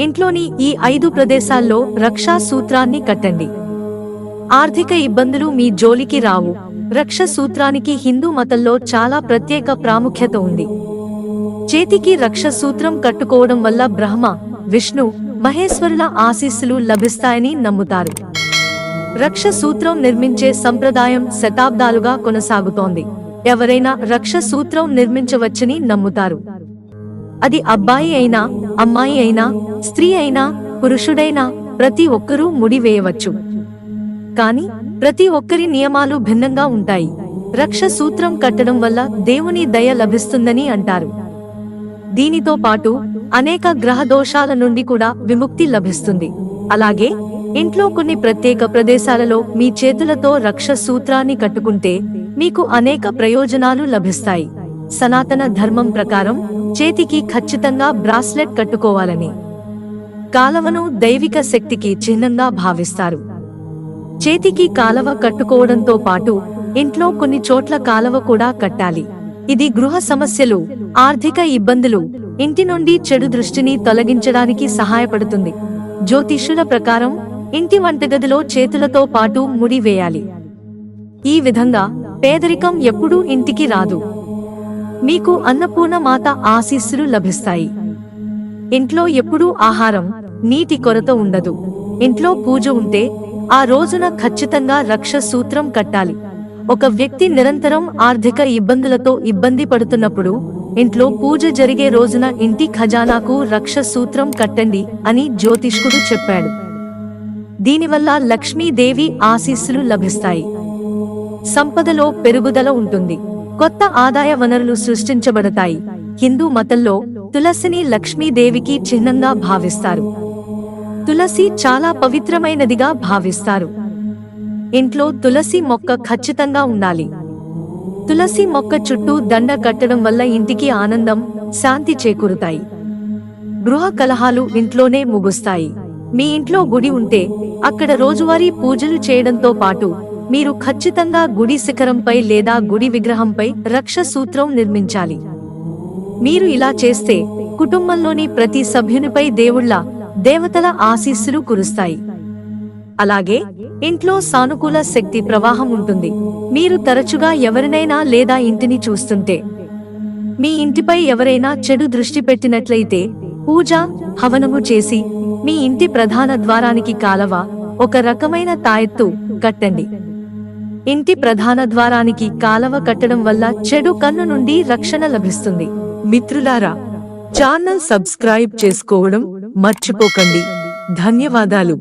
ఇంట్లోని ఈ ఐదు ప్రదేశాల్లో రక్షా సూత్రాన్ని కట్టండి. ఆర్థిక ఇబ్బందులు మీ జోలికి రావు. రక్ష సూత్రానికి హిందూ మతంలో చాలా ప్రత్యేక ప్రాముఖ్యత ఉంది. చేతికి రక్ష సూత్రం కట్టుకోవడం వల్ల బ్రహ్మ విష్ణు మహేశ్వరుల ఆశీస్సులు లభిస్తాయని నమ్ముతారు. రక్ష సూత్రం నిర్మించే సంప్రదాయం శతాబ్దాలుగా కొనసాగుతోంది. ఎవరైనా రక్ష సూత్రం నిర్మించవచ్చని నమ్ముతారు. అది అబ్బాయి అయినా అమ్మాయి అయినా స్త్రీ అయినా పురుషుడైనా ప్రతి ఒక్కరూ ముడి వేయవచ్చు కాని ప్రతి ఒక్కరి నియమాలు భిన్నంగా ఉంటాయి. రక్ష సూత్రం కట్టడం వల్ల దేవుని దయ లభిస్తుందని అంటారు. దీనితో పాటు అనేక గ్రహ దోషాల నుండి కూడా విముక్తి లభిస్తుంది. అలాగే ఇంట్లో కొన్ని ప్రత్యేక ప్రదేశాలలో మీ చేతులతో రక్ష సూత్రాన్ని కట్టుకుంటే మీకు అనేక ప్రయోజనాలు లభిస్తాయి. సనాతన ధర్మం ప్రకారం చేతికి ఖచ్చితంగా బ్రాస్లెట్ కట్టుకోవాలని కాలవను దైవిక శక్తికి చిహ్నంగా భావిస్తారు. చేతికి కాలవ కట్టుకోవడంతో పాటు ఇంట్లో కొన్ని చోట్ల కాలవ కూడా కట్టాలి. ఇది గృహ సమస్యలు ఆర్థిక ఇబ్బందులు ఇంటి నుండి చెడు దృష్టిని తొలగించడానికి సహాయపడుతుంది. జ్యోతిష్యుల ప్రకారం ఇంటి వంటగదిలో చేతులతో పాటు ముడి వేయాలి. ఈ విధంగా పేదరికం ఎప్పుడూ ఇంటికి రాదు. మీకు అన్నపూర్ణ మాత ఆశీస్సులు లభిస్తాయి. ఇంట్లో ఎప్పుడూ ఆహారం నీటి కొరత ఉండదు. ఇంట్లో పూజ ఉంటే ఆ రోజున ఖచ్చితంగా రక్ష సూత్రం కట్టాలి. ఒక వ్యక్తి నిరంతరం ఆర్థిక ఇబ్బందులతో ఇబ్బంది పడుతున్నప్పుడు ఇంట్లో పూజ జరిగే రోజున ఇంటి ఖజానాకు రక్ష సూత్రం కట్టండి అని జ్యోతిష్కుడు చెప్పాడు. దీనివల్ల లక్ష్మీదేవి ఆశీస్సులు లభిస్తాయి. సంపదలో పెరుగుదల ఉంటుంది. కొత్త ఆదాయ వనరులు సృష్టించబడతాయి. హిందూ మతంలో తులసిని లక్ష్మీదేవికి చిహ్నంగా భావిస్తారు. తులసి చాలా పవిత్రమైనదిగా భావిస్తారు. ఇంట్లో తులసి మొక్క ఖచ్చితంగా ఉండాలి. తులసి మొక్క చుట్టూ దండ కట్టడం వల్ల ఇంటికి ఆనందం శాంతి చేకూరుతాయి. గృహ కలహాలు ఇంట్లోనే ముగుస్తాయి. మీ ఇంట్లో గుడి ఉంటే అక్కడ రోజువారీ పూజలు చేయడంతో పాటు మీరు ఖచ్చితంగా గుడి శిఖరంపై లేదా గుడి విగ్రహంపై రక్ష సూత్రం నిర్మించాలి. మీరు ఇలా చేస్తే కుటుంబంలోని ప్రతి సభ్యునిపై దేవుళ్ళ దేవతల ఆశీస్సులు కురుస్తాయి. అలాగే ఇంట్లో సానుకూల శక్తి ప్రవాహం ఉంటుంది. మీరు తరచుగా ఎవరినైనా లేదా ఇంటిని చూస్తుంటే మీ ఇంటిపై ఎవరైనా చెడు దృష్టి పెట్టినట్లయితే పూజ హవనము చేసి మీ ఇంటి ప్రధాన ద్వారానికి కాలవ ఒక రకమైన తాయెత్తు కట్టండి. ఇంటి ప్రధాన ద్వారానికి కాలవ కట్టడం వల్ల చెడు కన్ను నుండి రక్షణ లభిస్తుంది. మిత్రులారా ఛానల్ సబ్స్క్రైబ్ చేసుకోవడం మర్చిపోకండి. ధన్యవాదాలు.